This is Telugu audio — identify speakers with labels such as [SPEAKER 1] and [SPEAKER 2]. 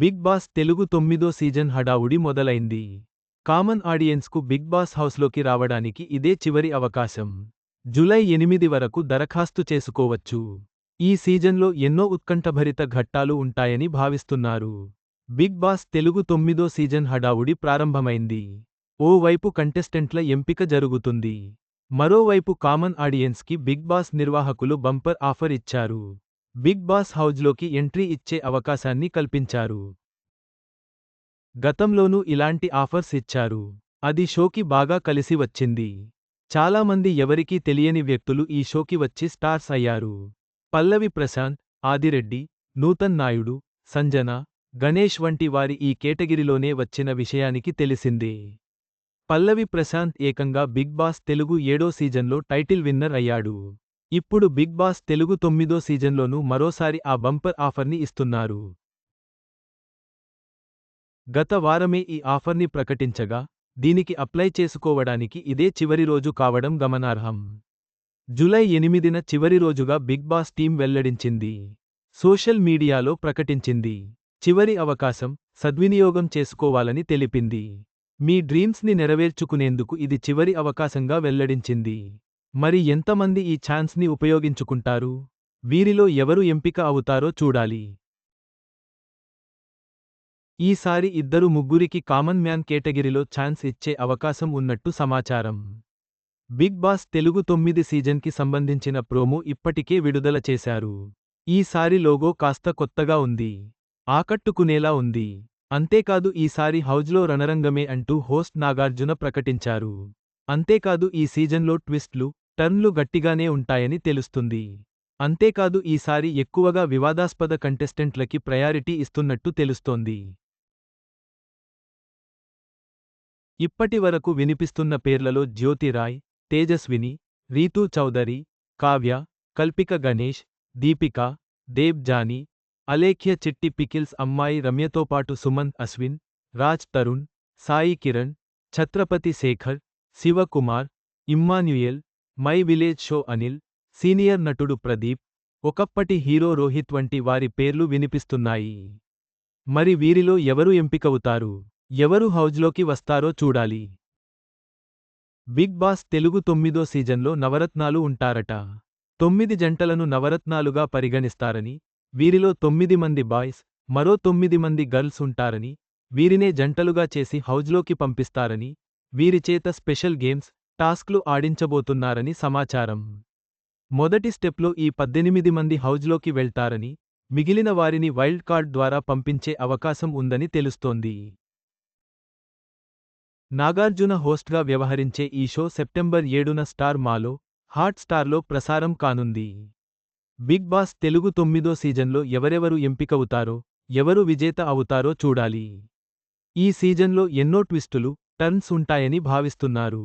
[SPEAKER 1] బిగ్ బాస్ తెలుగు తొమ్మిదో సీజన్ హడావుడి మొదలైంది. కామన్ ఆడియన్స్కు బిగ్ బాస్ హౌస్లోకి రావడానికి ఇదే చివరి అవకాశం. జులై ఎనిమిది వరకు దరఖాస్తు చేసుకోవచ్చు. ఈ సీజన్లో ఎన్నో ఉత్కంఠభరిత ఘట్టాలు ఉంటాయని భావిస్తున్నారు. బిగ్ బాస్ తెలుగు తొమ్మిదో సీజన్ హడావుడి ప్రారంభమైంది. ఓవైపు కంటెస్టెంట్ల ఎంపిక జరుగుతుంది. మరోవైపు కామన్ ఆడియన్స్కి బిగ్ బాస్ నిర్వాహకులు బంపర్ ఆఫర్ ఇచ్చారు. బిగ్ బాస్ హౌజ్లోకి ఎంట్రీ ఇచ్చే అవకాశాన్ని కల్పించారు. గతంలోనూ ఇలాంటి ఆఫర్స్ ఇచ్చారు. అది షోకి బాగా కలిసి వచ్చింది. చాలామంది ఎవరికీ తెలియని వ్యక్తులు ఈ షోకి వచ్చి స్టార్స్ అయ్యారు. పల్లవి ప్రశాంత్ ఆదిరెడ్డి నూతన్ నాయుడు సంజన గణేష్ వంటి వారి ఈ కేటగిరీలోనే వచ్చిన విషయానికి తెలిసిందే. పల్లవి ప్రశాంత్ ఏకంగా బిగ్ బాస్ తెలుగు ఏడో సీజన్లో టైటిల్ విన్నర్ అయ్యాడు. ఇప్పుడు బిగ్ బాస్ తెలుగు తొమ్మిదో సీజన్లోనూ మరోసారి ఆ బంపర్ ఆఫర్ని ఇస్తున్నారు. గత వారమే ఈ ఆఫర్ని ప్రకటించగా దీనికి అప్లై చేసుకోవడానికి ఇదే చివరి రోజు కావడం గమనార్హం. జులై ఎనిమిదిన చివరి రోజుగా బిగ్ బాస్ టీం వెల్లడించింది. సోషల్ మీడియాలో ప్రకటించింది. చివరి అవకాశం సద్వినియోగం చేసుకోవాలని తెలిపింది. మీ డ్రీమ్స్ని నెరవేర్చుకునేందుకు ఇది చివరి అవకాశంగా వెల్లడించింది. మరి ఎంతమంది ఈ ఛాన్స్ని ఉపయోగించుకుంటారు? వీరిలో ఎవరు ఎంపిక అవుతారో చూడాలి. ఈసారి ఇద్దరు ముగ్గురికి కామన్ మ్యాన్ కేటగిరీలో ఛాన్స్ ఇచ్చే అవకాశం ఉన్నట్టు సమాచారం. బిగ్ బాస్ తెలుగు తొమ్మిది సీజన్కి సంబంధించిన ప్రోమో ఇప్పటికే విడుదల చేశారు. ఈసారి లోగో కాస్త కొత్తగా ఉంది. ఆకట్టుకునేలా ఉంది. అంతేకాదు ఈసారి హౌజ్లో రణరంగమే అంటూ హోస్ట్ నాగార్జున ప్రకటించారు. అంతేకాదు ఈ సీజన్లో ట్విస్ట్లు టర్న్లు గట్టిగానే ఉంటాయని తెలుస్తుంది. అంతేకాదు ఈసారి ఎక్కువగా వివాదాస్పద కంటెస్టెంట్లకి ప్రయారిటీ ఇస్తున్నట్టు తెలుస్తోంది. ఇప్పటివరకు వినిపిస్తున్న పేర్లలో జ్యోతిరాయ్ తేజస్విని రీతూ చౌదరి కావ్య కల్పిక గణేష్ దీపిక దేవ్ జానీ అలేఖ్య చిట్టి పికిల్స్ అమ్మాయి రమ్యతో పాటు Sumanth Ashwin Raj Tarun Sai Kiran Chhatrapati Shekhar Shivakumar Emmanuel my village show Anil senior నటుడు ప్రదీప్ ఒకప్పటి హీరో రోహిత్ వంటి వారి పేర్లు వినిపిస్తున్నాయి. మరి వీరిలో ఎవరు ఎంపికవుతారు? ఎవరు హౌజ్లోకి వస్తారో చూడాలి. బిగ్ బాస్ తెలుగు తొమ్మిదో సీజన్లో నవరత్నాలు ఉంటారట. తొమ్మిది జంటలను నవరత్నాలుగా పరిగణిస్తారని వీరిలో తొమ్మిది మంది బాయ్స్ మరో తొమ్మిది మంది గర్ల్స్ ఉంటారని వీరినే జంటలుగా చేసి హౌజ్లోకి పంపిస్తారని వీరిచేత స్పెషల్ గేమ్స్ టాస్క్లు ఆడించబోతున్నారని సమాచారం. మొదటి స్టెప్లో ఈ పద్దెనిమిది మంది హౌజ్లోకి వెళ్తారని మిగిలిన వారిని వైల్డ్ కార్డ్ ద్వారా పంపించే అవకాశం ఉందని తెలుస్తోంది. నాగార్జున హోస్ట్గా వ్యవహరించే ఈ షో సెప్టెంబర్ ఏడున స్టార్ మాలో హాట్ స్టార్లో ప్రసారం కానుంది. బిగ్ బాస్ తెలుగు తొమ్మిదో సీజన్లో ఎవరెవరు ఎంపికవుతారో ఎవరు విజేత అవుతారో చూడాలి. ఈ సీజన్లో ఎన్నో ట్విస్టులు టర్న్స్ ఉంటాయని భావిస్తున్నారు.